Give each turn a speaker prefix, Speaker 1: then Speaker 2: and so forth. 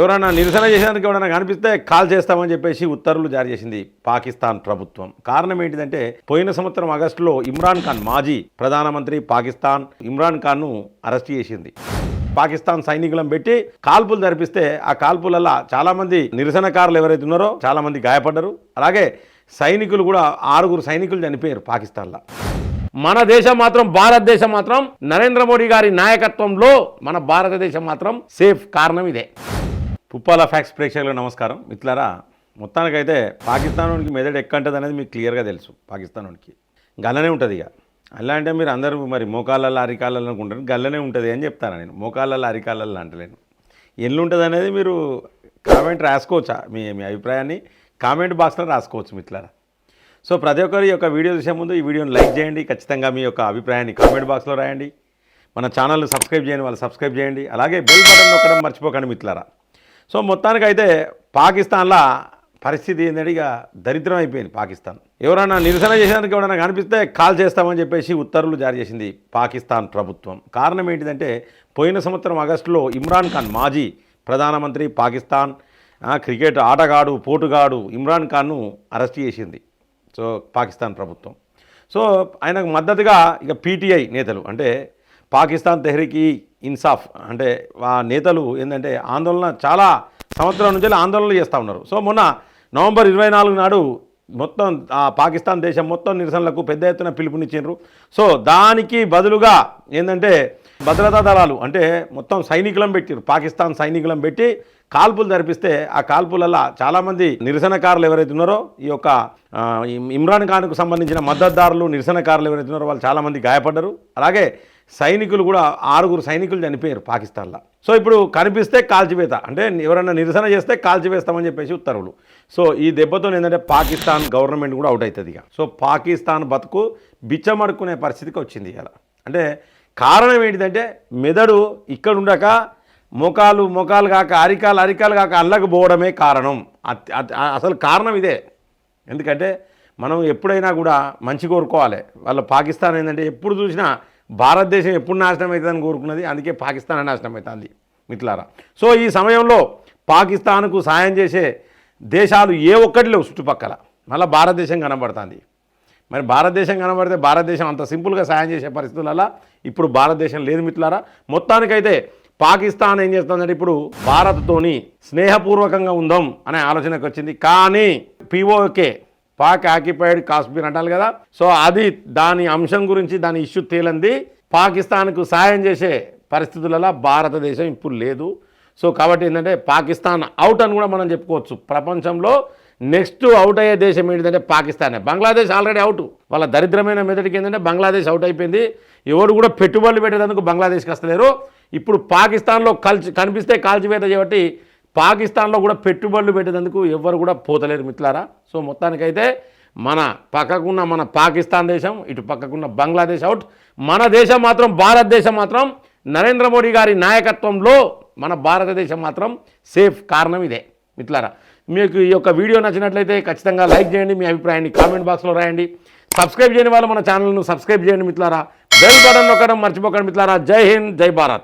Speaker 1: ఎవరైనా నిరసన చేసేందుకు ఎవరైనా కనిపిస్తే కాల్ చేస్తామని చెప్పేసి ఉత్తర్వులు జారీ చేసింది పాకిస్తాన్ ప్రభుత్వం. కారణం ఏంటిదంటే పోయిన సంవత్సరం ఆగస్టులో ఇమ్రాన్ ఖాన్ మాజీ ప్రధానమంత్రి పాకిస్తాన్ ఇమ్రాన్ ఖాన్ను అరెస్ట్ చేసింది. పాకిస్తాన్ సైనికులను పెట్టి కాల్పులు జరిపిస్తే ఆ కాల్పులల్లో చాలామంది నిరసనకారులు ఎవరైతే ఉన్నారో చాలామంది గాయపడ్డారు. అలాగే సైనికులు కూడా ఆరుగురు సైనికులు చనిపోయారు పాకిస్తాన్లో. మన దేశం మాత్రం భారతదేశం మాత్రం నరేంద్ర మోడీ గారి నాయకత్వంలో మన భారతదేశం మాత్రం సేఫ్ కారణం ఇదే. పుప్పాల ఫ్యాక్స్ ప్రేక్షకులకు నమస్కారం. మిత్రులారా మొత్తానికైతే పాకిస్తాన్కి మెదడు ఎక్కంటది అనేది మీకు క్లియర్గా తెలుసు పాకిస్తాన్కి గల్లనే ఉంటుంది ఇక. అలా అంటే మీరు అందరూ మరి మోకాళ్ళల్లో అరికాళ్ళల్లో అనుకుంటారు గల్లనే ఉంటుంది అని చెప్తాను నేను. మోకాళ్ళల్లో అరికాళ్ళల్లో అంటలేను ఎల్లు ఉంటుంది అనేది మీరు కామెంట్ రాసుకోవచ్చా? మీ మీ అభిప్రాయాన్ని కామెంట్ బాక్స్లో రాసుకోవచ్చు మిత్రులారా. సో ప్రతి ఒక్కరు ఈ యొక్క వీడియో చూసే ముందు ఈ వీడియోని లైక్ చేయండి ఖచ్చితంగా మీ యొక్క అభిప్రాయాన్ని కామెంట్ బాక్స్లో రాయండి. మన ఛానల్ని సబ్స్క్రైబ్ చేయండి వాళ్ళు సబ్స్క్రైబ్ చేయండి. అలాగే బెల్ బటన్ నొక్కడం మర్చిపోకండి మిత్రులారా. సో మొత్తానికైతే పాకిస్తాన్లో పరిస్థితి ఏంటంటే ఇక దరిద్రం అయిపోయింది పాకిస్తాన్. ఎవరైనా నిరసన చేసేందుకు ఎవరైనా కనిపిస్తే కాల్ చేస్తామని చెప్పేసి ఉత్తర్వులు జారీ చేసింది పాకిస్తాన్ ప్రభుత్వం. కారణం ఏంటిదంటే పోయిన సంవత్సరం ఆగస్టులో ఇమ్రాన్ ఖాన్ మాజీ ప్రధానమంత్రి పాకిస్తాన్ క్రికెట్ ఆటగాడు పోటుగాడు ఇమ్రాన్ ఖాన్ను అరెస్ట్ చేసింది. సో పాకిస్తాన్ ప్రభుత్వం. సో ఆయనకు మద్దతుగా ఇక పీటీఐ నేతలు అంటే పాకిస్తాన్ తెహ్రీకి ఇన్సాఫ్ అంటే ఆ నేతలు ఏంటంటే ఆందోళన చాలా సంవత్సరం నుంచి ఆందోళనలు చేస్తూ ఉన్నారు. సో మొన్న నవంబర్ ఇరవై నాలుగు నాడు మొత్తం ఆ పాకిస్తాన్ దేశం మొత్తం నిరసనలకు పెద్ద ఎత్తున పిలుపునిచ్చిండ్రు. సో దానికి బదులుగా ఏంటంటే భద్రతా దళాలు అంటే మొత్తం సైనికులను పెట్టారు పాకిస్తాన్ సైనికులను పెట్టి కాల్పులు జరిపిస్తే ఆ కాల్పులల్లో చాలామంది నిరసనకారులు ఎవరైతే ఉన్నారో ఈ యొక్క ఇమ్రాన్ ఖాన్కు సంబంధించిన మద్దతుదారులు నిరసనకారులు ఎవరైతే ఉన్నారో వాళ్ళు చాలామంది గాయపడ్డారు. అలాగే సైనికులు కూడా ఆరుగురు సైనికులు చనిపోయారు పాకిస్తాన్లో. సో ఇప్పుడు కనిపిస్తే కాల్చివేత. అంటే ఎవరైనా నిరసన చేస్తే కాల్చివేస్తామని చెప్పేసి ఉత్తర్వులు. సో ఈ దెబ్బతో ఏంటంటే పాకిస్తాన్ గవర్నమెంట్ కూడా అవుట్ అవుతుంది ఇక. సో పాకిస్తాన్ బతుకు బిచ్చమడుకునే పరిస్థితికి వచ్చింది ఇలా అంటే కారణం ఏంటిదంటే మెదడు ఇక్కడ ఉండక మోకాలు మోకాలు కాక అరికాలు అరికాలు కాక అల్లకపోవడమే కారణం. అసలు కారణం ఇదే. ఎందుకంటే మనం ఎప్పుడైనా కూడా మంచి కోరుకోవాలి. వాళ్ళ పాకిస్తాన్ ఏంటంటే ఎప్పుడు చూసినా భారతదేశం ఎప్పుడు నాశనం అవుతుందని కోరుకున్నది? అందుకే పాకిస్తాన్ నాశనం అవుతుంది మిట్లారా సో ఈ సమయంలో పాకిస్తాన్కు సాయం చేసే దేశాలు ఏ ఒక్కటి లేవు చుట్టుపక్కల. మళ్ళీ భారతదేశం కనబడుతుంది. మరి భారతదేశం కనబడితే భారతదేశం అంత సింపుల్గా సాయం చేసే పరిస్థితులలో ఇప్పుడు భారతదేశం లేదు మిత్రులారా. మొత్తానికైతే పాకిస్తాన్ ఏం చేస్తుందంటే ఇప్పుడు భారత్తోని స్నేహపూర్వకంగా ఉందాం అనే ఆలోచనకు వచ్చింది కానీ పిఓకే పాక్ ఆక్యుపైడ్ కాశ్మీర్ అంటారు కదా. సో అది దాని అంశం గురించి దాని ఇష్యూ తేలంది. పాకిస్తాన్కు సాయం చేసే పరిస్థితులలో భారతదేశం ఇప్పుడు లేదు. సో కాబట్టి ఏంటంటే పాకిస్తాన్ అవుట్ అని కూడా మనం చెప్పుకోవచ్చు. ప్రపంచంలో నెక్స్ట్ అవుట్ అయ్యే దేశం ఏంటంటే పాకిస్తానే. బంగ్లాదేశ్ ఆల్రెడీ అవుట్ వాళ్ళ దరిద్రమైన మెదడికి ఏంటంటే బంగ్లాదేశ్ అవుట్ అయిపోయింది. ఎవరు కూడా పెట్టుబడులు పెట్టేందుకు బంగ్లాదేశ్కి వస్తలేరు. ఇప్పుడు పాకిస్తాన్లో కలిసి కనిపిస్తే కాల్చివేత చేయబట్టి పాకిస్తాన్లో కూడా పెట్టుబడులు పెట్టేందుకు ఎవరు కూడా పోతలేరు మిత్రులారా. సో మొత్తానికైతే మన పక్కకున్న మన పాకిస్తాన్ దేశం ఇటు పక్కకున్న బంగ్లాదేశ్ అవుట్. మన దేశం మాత్రం భారతదేశం మాత్రం నరేంద్ర మోడీ గారి నాయకత్వంలో మన భారతదేశం మాత్రం సేఫ్ కారణం ఇదే మిత్రులారా. మీకు ఈ యొక్క వీడియో నచ్చినట్లయితే ఖచ్చితంగా లైక్ చేయండి మీ అభిప్రాయాన్ని కామెంట్ బాక్స్లో రాయండి. సబ్స్క్రైబ్ చేయని వాళ్ళు మన ఛానల్ను సబ్స్క్రైబ్ చేయండి మిత్రులారా. బెల్ బటన్ నొక్కడం మర్చిపోకండి మిత్రులారా. జై హింద్ జై భారత్.